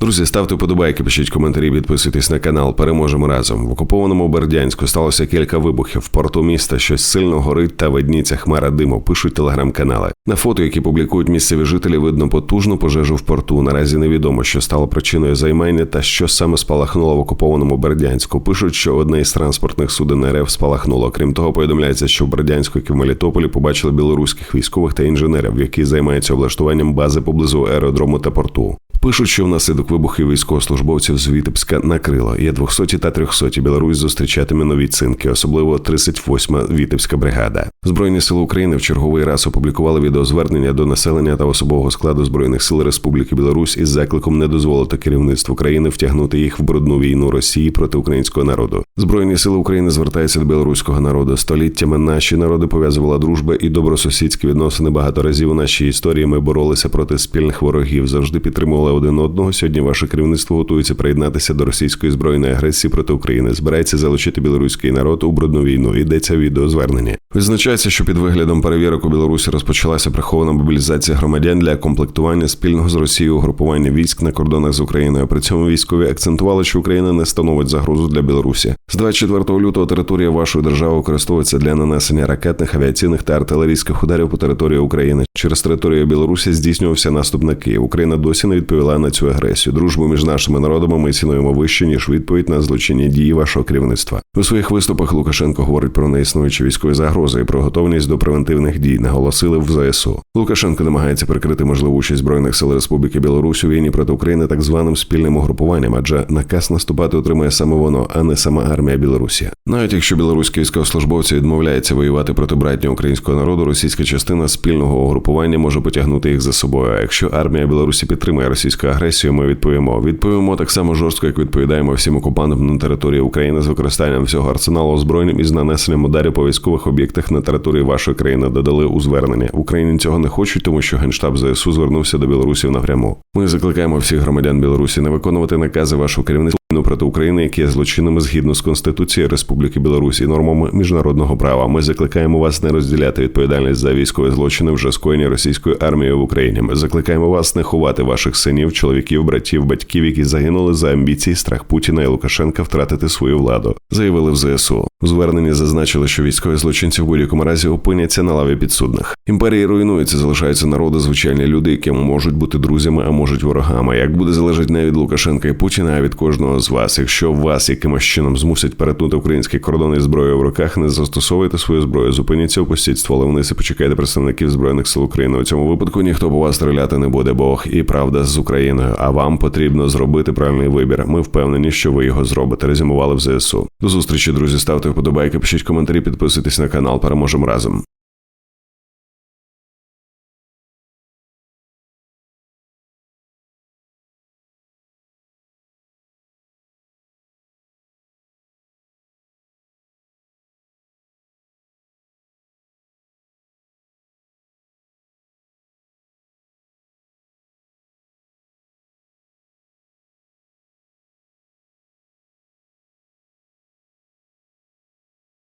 Друзі, ставте вподобайки, пишіть коментарі, підписуйтесь на канал. Переможемо разом. В окупованому Бердянську сталося кілька вибухів. В порту міста щось сильно горить та видніться хмара диму. Пишуть телеграм-канали. На фото, які публікують місцеві жителі, видно потужну пожежу в порту. Наразі невідомо, що стало причиною займання та що саме спалахнуло в окупованому Бердянську. Пишуть, що одне із транспортних суден РФ спалахнуло. Крім того, повідомляється, що в Бердянську, і в Мелітополі, побачили білоруських військових та інженерів, які займаються облаштуванням бази поблизу аеродрому та порту. Пишуть, що внаслідок вибухів військовослужбовців з Вітебська накрило. Є 200 та 300 Білорусь зустрічатиме нові цинки, особливо 38-ма Вітебська бригада. Збройні сили України в черговий раз опублікували відеозвернення до населення та особового складу збройних сил Республіки Білорусь із закликом не дозволити керівництву країни втягнути їх в брудну війну Росії проти українського народу. Збройні сили України звертаються до білоруського народу. Століттями наші народи пов'язувала дружба і добросусідські відносини. Багато разів у нашій історії ми боролися проти спільних ворогів, завжди підтримували один одного. Сьогодні ваше керівництво готується приєднатися до російської збройної агресії проти України. Збирається залучити білоруський народ у брудну війну. Йдеться в відеозверненні. Визначається, що під виглядом перевірок у Білорусі розпочалася прихована мобілізація громадян для комплектування спільного з Росією угрупування військ на кордонах з Україною. При цьому військові акцентували, що Україна не становить загрозу для Білорусі. З 24 лютого територія вашої держави використовується для нанесення ракетних, авіаційних та артилерійських ударів по території України. Через територію Білорусі здійснювався наступ на Київ. Україна досі не відповіла на цю агресію. Дружбу між нашими народами ми цінуємо вище ніж відповідь на злочинні дії вашого керівництва. У своїх виступах Лукашенко говорить про неіснуючі військові загрози і про готовність до превентивних дій. Наголосили в ЗСУ. Лукашенко намагається прикрити можливу участь збройних сил Республіки Білорусь у війні проти України так званим спільним угрупуванням, адже наказ наступати отримує саме воно, а не сама армія Білорусі. Навіть якщо білоруські військовослужбовці відмовляються воювати проти братнього українського народу, російська частина спільного угрупування може потягнути їх за собою. А якщо армія Білорусі підтримує російську агресію, ми відповімо. Відповімо так само жорстко, як відповідаємо всім окупантам на території України з використанням всього арсеналу озброєнням і з нанесенням ударів по військових об'єктах на території вашої країни. Додали у звернення. Україні цього не хочуть, тому що генштаб ЗСУ звернувся до білорусів напряму. Ми закликаємо всіх громадян Білорусі не виконувати накази вашого керівництва проти України, які є злочинами згідно з Конституцією Республіки Білорусь і нормами міжнародного права. Ми закликаємо вас не розділяти відповідальність за військові злочини вже скоєні російською армією в Україні. Ми закликаємо вас не ховати ваших синів, чоловіків, братів, батьків, які загинули за амбіції, страх Путіна і Лукашенка втратити свою владу. Заявили в ЗСУ. У зверненні зазначили, що військові злочинці в будь-якому разі опиняться на лаві підсудних. Імперії руйнуються, залишаються народи, звичайні люди, які можуть бути друзями, а можуть ворогами. Як буде залежить не від Лукашенка і Путіна, а від кожного з вас. Якщо вас якимось чином змусять перетнути український кордон із зброєю в руках, не застосовуйте свою зброю, зупиніться, опустіть стволи вниз і почекайте представників збройних сил України. У цьому випадку ніхто по вас стріляти не буде. Бог і правда з Україною. А вам потрібно зробити правильний вибір. Ми впевнені, що ви його зробите. Резюмували в ЗСУ. До зустрічі, друзі. Ставте вподобайки, пишіть коментарі, підписуйтесь на канал. Переможемо разом.